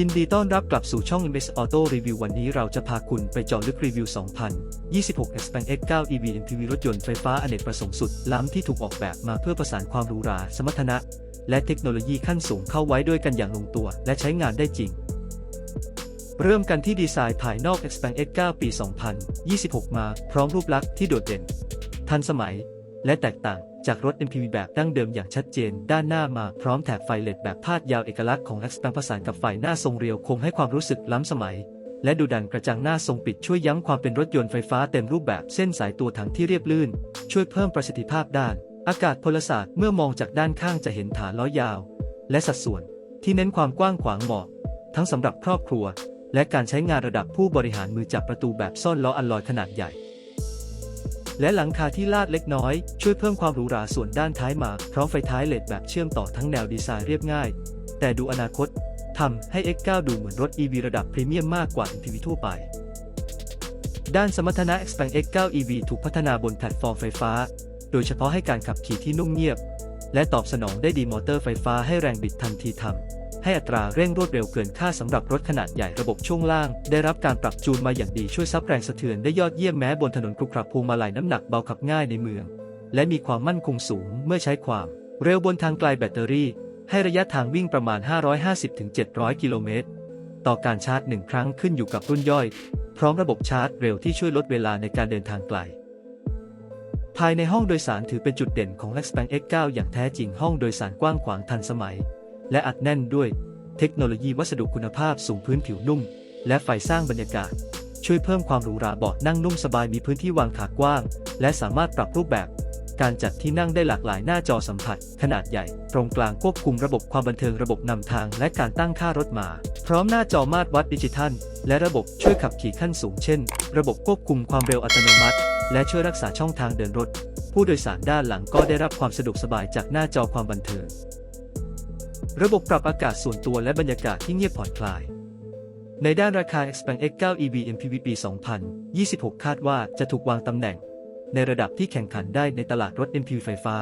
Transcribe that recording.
ยินดีต้อนรับกลับสู่ช่อง MS Auto Review วันนี้เราจะพาคุณไปเจาะลึกรีวิว 2026 Xpeng X9 EV MPV รถยนต์ไฟฟ้าอเนกประสงค์สุด ล้ำที่ถูกออกแบบมาเพื่อประสานความหรูหรา สมรรถนะ และเทคโนโลยีขั้นสูงเข้าไว้ด้วยกันอย่างลงตัว และใช้งานได้จริง เริ่มกันที่ดีไซน์ภายนอก Xpeng X9 ปี 2026 มา พร้อมรูปลักษณ์ที่โดดเด่น ทันสมัย และแตกต่าง จากรถ MPV แบบดั้งเดิมอย่างชัดเจน ด้านหน้ามาพร้อมแถบไฟเลดแบบพาดยาวเอกลักษณ์ของ Xpeng ผสานกับไฟหน้าทรงเรียวคงให้ความรู้สึกล้ำสมัย และดูดันกระจังหน้าทรงปิดช่วยย้ำความเป็นรถยนต์ไฟฟ้าเต็มรูปแบบเส้นสายตัวถังที่เรียบลื่น ช่วยเพิ่มประสิทธิภาพด้าน อากาศพลศาสตร์เมื่อมองจากด้านข้างจะเห็นฐานล้อยาว และสัดส่วน ที่เน้นความกว้างขวางเหมาะ ทั้งสำหรับครอบครัว และการใช้งานระดับผู้บริหารมือจับประตูแบบซ่อนล้ออัลลอยขนาดใหญ่ และหลังคาที่ลาดเล็กน้อย ช่วยเพิ่มความหรูหราส่วนด้านท้ายมาพร้อมไฟท้ายเลดแบบเชื่อมต่อทั้งแนวดีไซน์เรียบง่าย แต่ดูอนาคตทำให้ X9 ดูเหมือนรถ EV ระดับพรีเมียมมากกว่า MPV ทั่วไป ด้านสมรรถนะ Xpeng X9 EV ถูกพัฒนาบนแพลตฟอร์มไฟฟ้า โดยเฉพาะให้การขับขี่ที่นุ่มเงียบ และตอบสนองได้ดีมอเตอร์ไฟฟ้าให้แรงบิดทันทีทำ ให้อัตราเร่งรวดเร็วเกินค่าสำหรับรถขนาดใหญ่ระบบช่วงล่าง ได้รับการปรับจูนมาอย่างดีช่วยซับแรงสะเทือนได้ยอดเยี่ยมแม้บนถนนครุขระพวงมาลัยน้ำหนักเบาขับง่ายในเมือง และมีความมั่นคงสูงเมื่อใช้ความ เร็วบนทางไกลแบตเตอรี่ ให้ระยะทางวิ่งประมาณ 550-700 กิโลเมตร ต่อการชาร์จหนึ่งครั้งขึ้นอยู่กับรุ่นย่อย พร้อมระบบชาร์จเร็วที่ช่วยลดเวลาในการเดินทางไกลภายในห้องโดยสารถือเป็นจุดเด่นของ Xpeng X9 อย่างแท้จริงห้องโดยสารกว้างขวางทันสมัย และอัดแน่นด้วยเทคโนโลยีวัสดุคุณภาพสูงพื้นผิวนุ่ม และไฟสร้างบรรยากาศ ช่วยเพิ่มความหรูหราเบาะนั่งนุ่มสบายมีพื้นที่วางขากว้าง และสามารถปรับรูปแบบ การจัดที่นั่งได้หลากหลายหน้าจอสัมผัส ขนาดใหญ่ ตรงกลางควบคุมระบบความบันเทิงระบบนำทาง และการตั้งค่ารถมา พร้อมหน้าจอมาตรวัดดิจิทัล และระบบช่วยขับขี่ขั้นสูงเช่น ระบบควบคุมความเร็วอัตโนมัติ และช่วยรักษาช่องทางเดินรถ ผู้โดยสารด้านหลังก็ได้รับความสะดวกสบายจากหน้าจอความบันเทิง ระบบปรับอากาศส่วนตัวและบรรยากาศที่เงียบผ่อนคลาย ในด้านราคา Xpeng X9 EV MPV ปี 2026 คาดว่าจะถูกวางตำแหน่ง ในระดับที่แข่งขันได้ในตลาดรถ MPV ไฟฟ้า